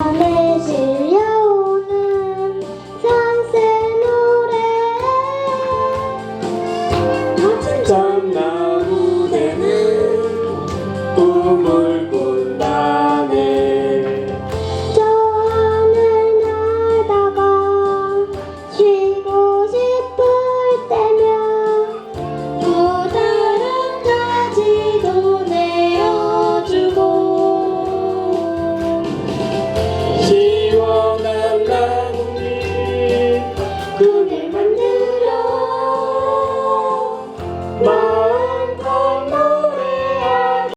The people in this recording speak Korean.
Amen. 영원한 나님 그를 만들어 마음껏 노래하게.